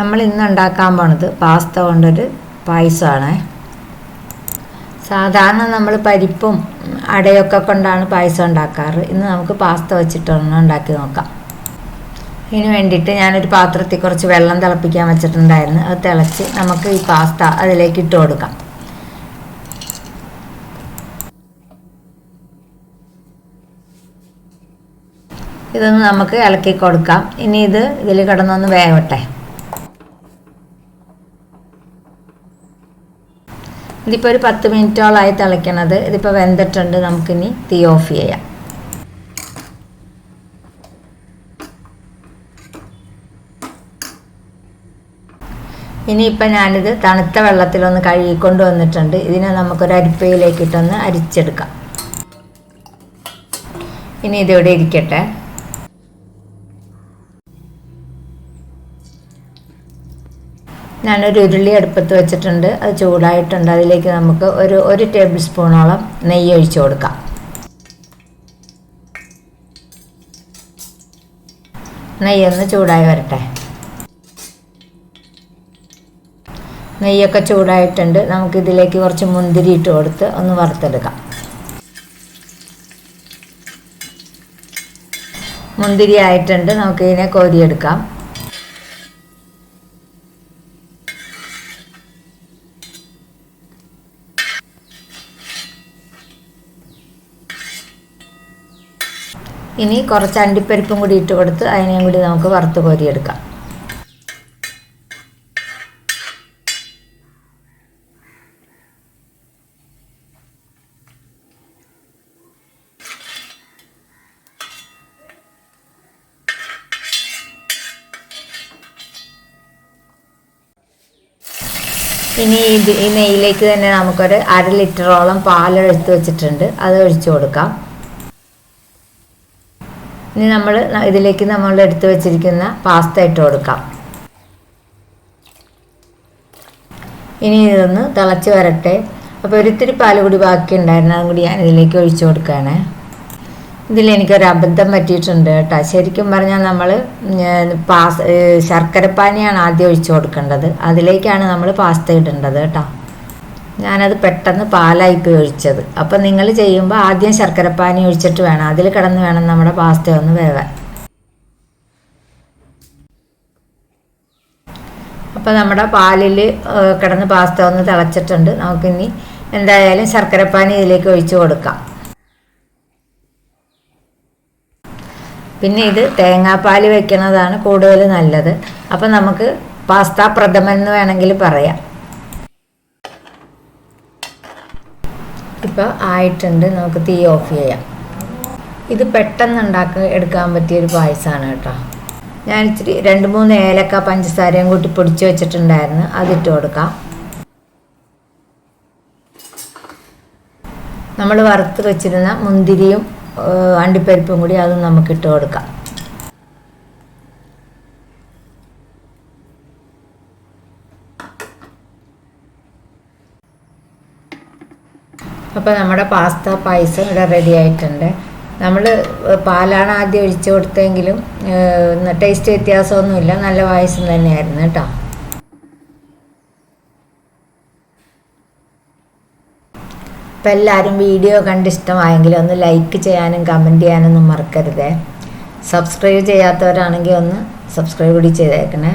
നമ്മൾ ഇന്ന് ഉണ്ടാക്കാൻ പോണത് പാസ്ത കൊണ്ടൊരു പായസമാണ്. സാധാരണ നമ്മൾ പരിപ്പും അടയൊക്കെ കൊണ്ടാണ് പായസം ഉണ്ടാക്കാറ്. ഇന്ന് നമുക്ക് പാസ്ത വെച്ചിട്ടൊന്ന് ഉണ്ടാക്കി നോക്കാം. ഇതിന് വേണ്ടിയിട്ട് ഞാനൊരു പാത്രത്തിൽ കുറച്ച് വെള്ളം തിളപ്പിക്കാൻ വെച്ചിട്ടുണ്ടായിരുന്നു. അത് തിളച്ച് നമുക്ക് ഈ പാസ്ത അതിലേക്ക് ഇട്ട് കൊടുക്കാം. ഇതൊന്ന് നമുക്ക് ഇളക്കി കൊടുക്കാം. ഇനി ഇത് ഇതിൽ കിടന്നൊന്ന് വേവട്ടെ. ഇതിപ്പോൾ ഒരു പത്ത് മിനിറ്റോളായി തിളയ്ക്കണത്. ഇതിപ്പോൾ വെന്തിട്ടുണ്ട്. നമുക്കിനി തീ ഓഫ് ചെയ്യാം. ഇനിയിപ്പോൾ ഞാനിത് തണുത്ത വെള്ളത്തിലൊന്ന് കഴുകിക്കൊണ്ട് വന്നിട്ടുണ്ട്. ഇതിനെ നമുക്കൊരു അരിപ്പയിലേക്കിട്ടൊന്ന് അരിച്ചെടുക്കാം. ഇനി ഇതിവിടെ ഇരിക്കട്ടെ. ഞാനൊരു ഉരുളി അടുപ്പത്ത് വെച്ചിട്ടുണ്ട്. അത് ചൂടായിട്ടുണ്ട്. അതിലേക്ക് നമുക്ക് ഒരു ഒരു ടേബിൾ സ്പൂണോളം നെയ്യ് ഒഴിച്ചു കൊടുക്കാം. നെയ്യൊന്ന് ചൂടായി വരട്ടെ. നെയ്യൊക്കെ ചൂടായിട്ടുണ്ട്. നമുക്കിതിലേക്ക് കുറച്ച് മുന്തിരി ഇട്ട് കൊടുത്ത് ഒന്ന് വറുത്തെടുക്കാം. മുന്തിരി ആയിട്ടുണ്ട്. നമുക്കിതിനെ കോരിയെടുക്കാം. ഇനി കുറച്ച് അണ്ടിപ്പരിപ്പും കൂടി ഇട്ട് കൊടുത്ത് അതിനെയും കൂടി നമുക്ക് വറുത്ത് കോരിയെടുക്കാം ഇനി ഈ നെയ്യിലേക്ക് തന്നെ നമുക്കൊരു അര ലിറ്ററോളം പാൽ എടുത്ത് വെച്ചിട്ടുണ്ട്. അത് ഒഴിച്ചു കൊടുക്കാം. ഇനി നമ്മൾ ഇതിലേക്ക് നമ്മൾ എടുത്തു വെച്ചിരിക്കുന്ന പാസ്ത ഇട്ട് കൊടുക്കാം. ഇനി ഇതൊന്ന് തിളച്ച് വരട്ടെ. അപ്പോൾ ഒരിത്തിരി പാൽ കൂടി ബാക്കി ഉണ്ടായിരുന്നു. അതും കൂടി ഞാൻ ഇതിലേക്ക് ഒഴിച്ചു കൊടുക്കുകയാണ്. ഇതിലെനിക്കൊരു അബദ്ധം പറ്റിയിട്ടുണ്ട് കേട്ടോ. ശരിക്കും പറഞ്ഞാൽ നമ്മൾ പാസ് ശർക്കരപ്പാനിയാണ് ആദ്യം ഒഴിച്ചു കൊടുക്കേണ്ടത്. അതിലേക്കാണ് നമ്മൾ പാസ്ത ഇടേണ്ടത് കേട്ടോ. ഞാനത് പെട്ടെന്ന് പാലായി പോയി ഒഴിച്ചത് അപ്പം നിങ്ങൾ ചെയ്യുമ്പോൾ ആദ്യം ശർക്കരപ്പാനി ഒഴിച്ചിട്ട് വേണം. അതിൽ കിടന്ന് വേണം നമ്മുടെ പാസ്ത ഒന്ന് വേവാൻ. അപ്പോൾ നമ്മുടെ പാലിൽ കിടന്ന് പാസ്ത ഒന്ന് തിളച്ചിട്ടുണ്ട്. നമുക്കിനി എന്തായാലും ശർക്കരപ്പാനി ഇതിലേക്ക് ഒഴിച്ചു കൊടുക്കാം. പിന്നെ ഇത് തേങ്ങാപ്പാൽ വെക്കുന്നതാണ് കൂടുതൽ നല്ലത്. അപ്പം നമുക്ക് പാസ്ത പ്രഥമൻ എന്ന് വേണമെങ്കിൽ പറയാം. ഇപ്പോൾ ആയിട്ടുണ്ട്. നമുക്ക് തീ ഓഫ് ചെയ്യാം. ഇത് പെട്ടെന്ന് ഉണ്ടാക്കി എടുക്കാൻ പറ്റിയൊരു പായസമാണ് കേട്ടോ. ഞാൻ ഇച്ചിരി രണ്ട് മൂന്ന് ഏലക്ക പഞ്ചസാരയും കൂട്ടി പൊടിച്ച് വെച്ചിട്ടുണ്ടായിരുന്നു. അതിട്ട് കൊടുക്കാം. നമ്മൾ വറുത്ത് വെച്ചിരുന്ന മുന്തിരിയും അണ്ടിപ്പരിപ്പും കൂടി അതും നമുക്ക് ഇട്ട് കൊടുക്കാം. അപ്പോൾ നമ്മുടെ പാസ്ത പായസം ഇവിടെ റെഡി ആയിട്ടുണ്ട്. നമ്മൾ പാലാണ് ആദ്യം ഒഴിച്ചു കൊടുത്തെങ്കിലും ടേസ്റ്റ് വ്യത്യാസമൊന്നുമില്ല. നല്ല പായസം തന്നെയായിരുന്നു കേട്ടോ. അപ്പോൾ എല്ലാവരും വീഡിയോ കണ്ട് ഇഷ്ടമായെങ്കിൽ ഒന്ന് ലൈക്ക് ചെയ്യാനും കമന്റ് ചെയ്യാനൊന്നും മറക്കരുതേ. സബ്സ്ക്രൈബ് ചെയ്യാത്തവരാണെങ്കിൽ ഒന്ന് സബ്സ്ക്രൈബ് കൂടി ചെയ്തേക്കണേ.